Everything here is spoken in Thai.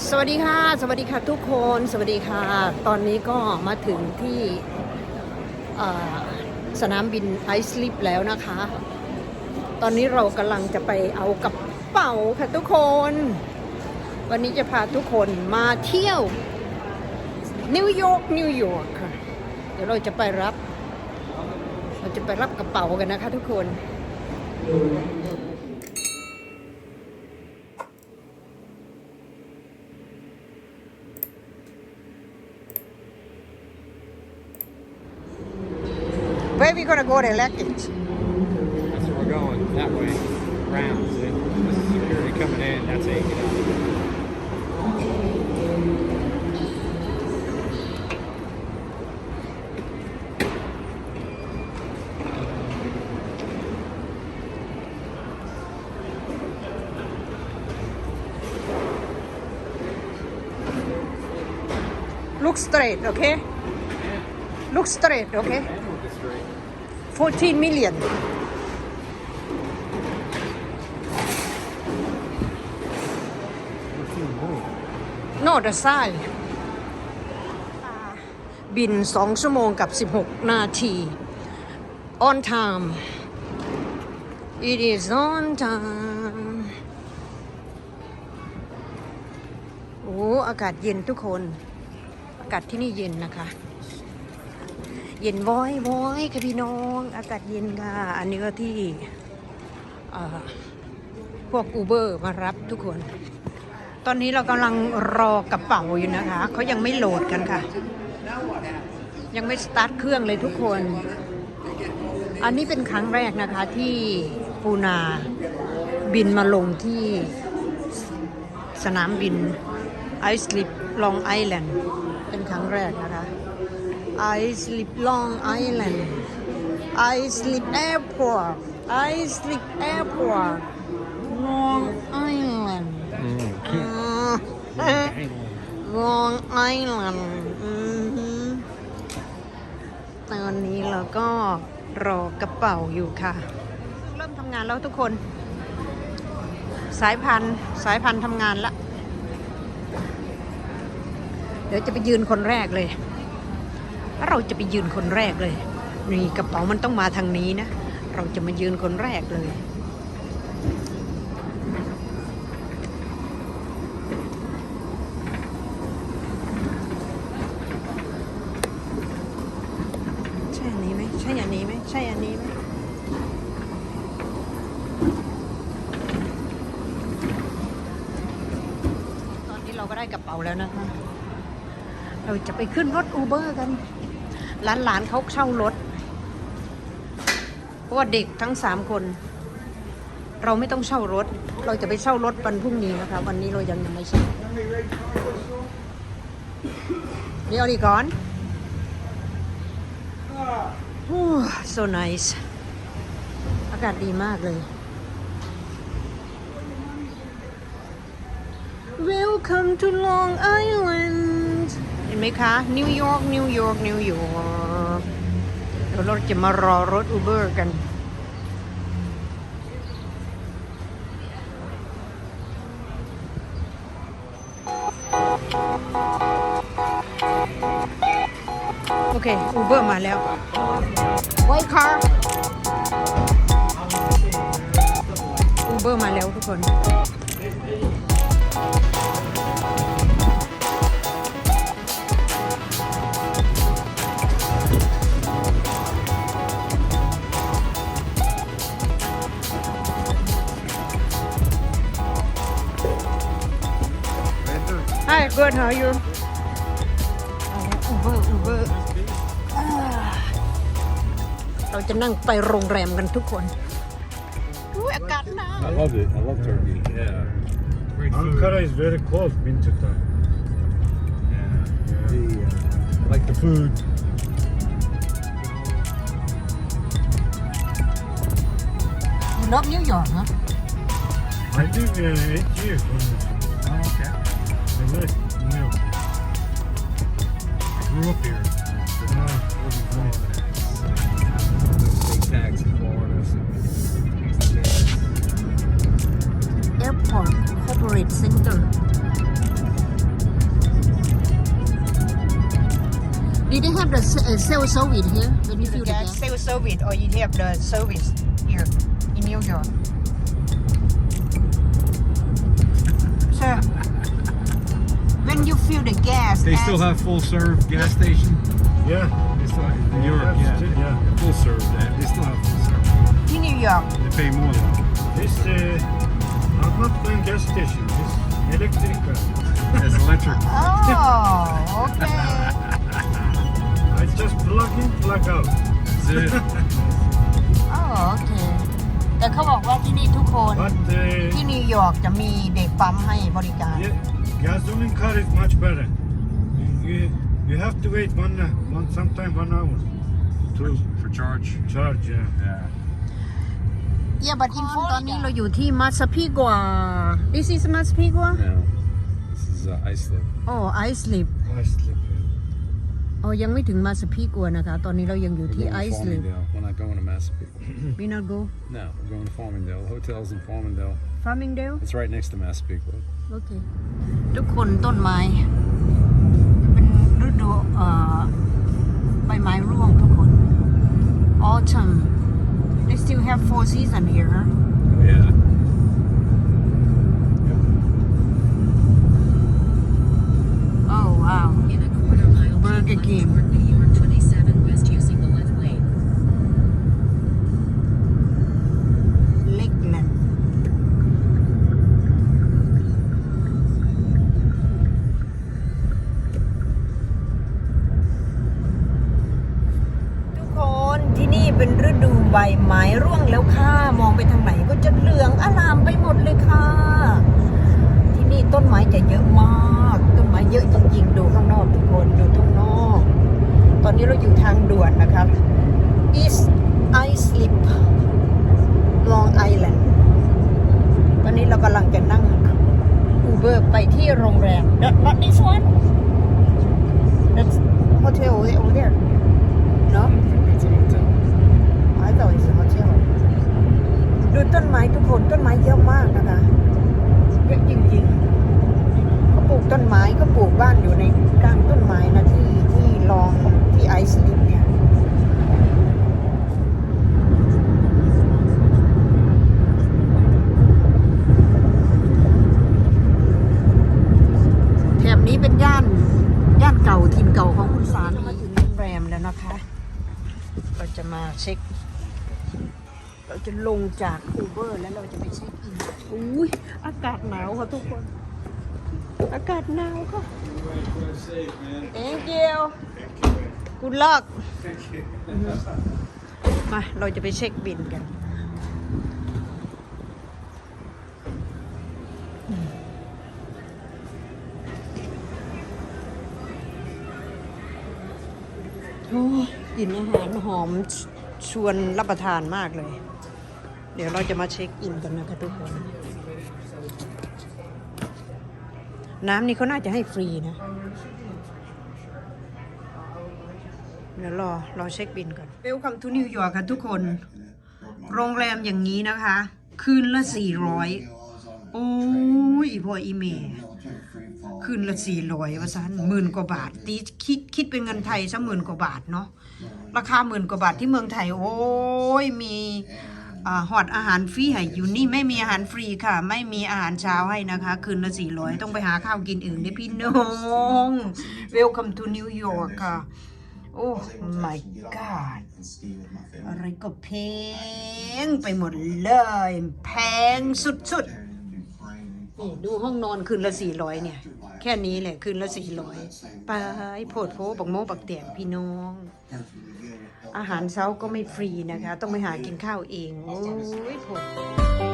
สวัสดีค่ะ สวัสดีค่ะทุกคน สวัสดีค่ะ ตอนนี้ก็มาถึงที่สนามบินไอซ์ลิปแล้วนะคะ ตอนนี้เรากำลังจะไปเอากระเป๋าค่ะทุกคน วันนี้จะพาทุกคนมาเที่ยวนิวยอร์กนิวยอร์กค่ะ เดี๋ยวเราจะไปรับ เราจะไปรับกระเป๋ากันนะคะทุกคน Where are we gonna go to luggage? That's where we're going. That way. Round. See? This is security coming in. That's how you. Look straight, okay? Look straight, okay? 14 million. No, the side. บิน 2 ชั่วโมงกับ 16 นาที on time it is on time โอ้ อากาศเย็นทุกคน อากาศที่นี่เย็นนะคะ เย็นว้อยว้อยค่ะพี่น้อง อากาศเย็นค่ะ อันนี้ก็ที่พวกอูเบอร์มารับทุกคน ตอนนี้เรากำลังรอกระเป๋าอยู่นะคะ เขายังไม่โหลดกันค่ะ ยังไม่สตาร์ทเครื่องเลยทุกคน อันนี้เป็นครั้งแรกนะคะที่ปูนาบินมาลงที่สนามบินไอซ์ลิปลองไอแลนด์เป็นครั้งแรกนะคะ I sleep Long Island I sleep airport I sleep airport Long Island Ah, Long Island อือหือตอนนี้เราก็รอกระเป๋าอยู่ค่ะ เริ่มทำงานแล้วทุกคน สายพันธุ์สายพันธุ์ทำงานละ เดี๋ยวจะไปยืนคนแรกเลย เราจะไปยืนคนแรกเลย นี่กระเป๋ามันต้องมาทางนี้นะ เราจะมายืนคนแรกเลย ใช่อันนี้ไหมใช่อันนี้ไหมใช่อันนี้ไหมตอนนี้เราก็ได้กระเป๋าแล้วนะคะ เราจะไปขึ้นรถอูเบอร์กัน หลานๆเขาเช่ารถ เพราะว่าเด็กทั้งสามคน เราไม่ต้องเช่ารถ เราจะไปเช่ารถวันพรุ่งนี้นะคะ วันนี้เรายังยังไม่เช่านี่เอาดีก่อน โอ้ so nice อากาศดีมากเลย Welcome to Long Island ห็นไหมคะ นิวยอร์กนิวยอร์กนิวยอร์กเดี๋ยวเราจะมารอรถอูเบอร์กันโอเคอูเบอร์มาแล้ว White car อูเบอร์มาแล้วทุกคน Hi good how are you อูเบอร์อูเบอร์เราจะนั่งไปโรงแรมกันทุกคนอุ๊ยอากาศหนาว I love it. I love Turkey. Yeah. Great food. Ankara is very close winter time. Yeah. The, uh, I like the food. You love New York huh I live uh, eight years. Oh, okay. Did they have the s- uh, self service here when you fill the gas? Self service or you have the service here in New York. Sir, when you fill the gas, They still have full serve gas station. Yeah. They still have, in They Europe, have yeah, yeah. full serve. They, they still have full serve. in New York. They pay more though. This, uh, I'm not going gas station. This electric car. It's electric. Oh, okay I just plug in, plug out. That's it. อ๋อโอเค แต่เขาบอกว่าที่นี่ทุกคน But uh, ที่นิวยอร์กจะมีเด็กปั๊มให้บริการ yeah, gasoline car is much better. You, you have to wait one, uh, one sometime one hour to For charge. charge. Yeah. Yeah. เย่บัตอินฟ ตอนนี้เราอยู่ที่มัสพีกัว This is มัสพีกัว No. This is uh, Iceland. โอ้ไอซ์ลิป I sleep. Yeah. อ๋อยังไม่ถึงมัสพีกัวนะคะ ตอนนี้เรายังอยู่ We're ที่ going ไอ to ซ์ลิป Farmingdale. We're not going to Massapequa. We not go No, we're going to Farmingdale. Hotels in Farmingdale. Farmingdale It's right next to Massapequa. โอเค ทุกคนต้นไม้ เป็นฤดูเอ่อใบไม้ร่วงทุกคน Autumn they still have four season here huh? Yeah. Lane. Lakeland ทุกคนที่นี่เป็นฤดูใบไม้ร่วงแล้วค่ะ มองไปทางไหนก็จะเหลืองอลามไปหมดเลยค่ะ ที่นี่ต้นไม้จะเยอะมาก ต้นไม้เยอะจริงๆ ดูข้างนอกทุกคน ดูข้างนอก ตอนนี้เราอยู่ทางด่วนนะครับ East Islip Long Island ตอนนี้เรากำลังจะนั่งอูเบอร์ไปที่โรงแรม That- Not this one That's hotel over there No It's a hotel. I thought it's a hotel ดูต้นไม้ทุกคนต้นไม้เยอะมากนะคะเยอะจริงๆเขาปลูกต้นไม้ก็ปลูกบ้านอยู่ในกลางต้นไม้นะที่ที่ ลองที่ไอซ์ลิปเนี่ยแถบนี้เป็นย่าน ย่านเก่าถิ่นเก่าของคุณสารมาถึงโรงแรมแล้วนะคะ เราจะมาเช็ค เราจะลงจากอูเบอร์แล้วเราจะไปเช็คอินอุ้ยอากาศหนาวค่ะทุกคน อากาศหนาวค่ะ Thank you Good luck อือฮึมา เราจะไปเช็คบินกัน โอ้ยกลิ่นอาหารหอมชชวนรับประทานมากเลย เดี๋ยวเราจะมาเช็คอินกันนะคะทุกคน น้ำนี่เขาน่าจะให้ฟรีนะ เดี๋ยวรอ รอเช็คบินก่อน Welcome to New York ค่ะทุกคน โรงแรมอย่างนี้นะคะ คืนละ400โอ้ยพออีเมคืนละ400ว่าซันหมื่นกว่าบาทตีคิดคิดเป็นเงินไทยซะหมื่นกว่าบาทเนาะราคาหมื่นกว่าบาทที่เมืองไทย โอ้ยมี หอดอาหารฟรีให้อยู่นี่ไม่มีอาหารฟรีค่ะ ไม่มีอาหารเช้าให้นะคะ คืนละ400ต้องไปหาข้าวกินอื่นเด้พี่น้อง Welcome to New York ค่ะ โอ้ my god อะไรก็แพงไปหมดเลยแพงสุดๆนี่ดูห้องนอนคืนละ400เนี่ย แค่นี้แหละคืนละ400ไปโพดโพบักโมบักเตียงพี่น้อง อาหารเช้าก็ไม่ฟรีนะคะ ต้องไปหากินข้าวเอง โอ้ยโพด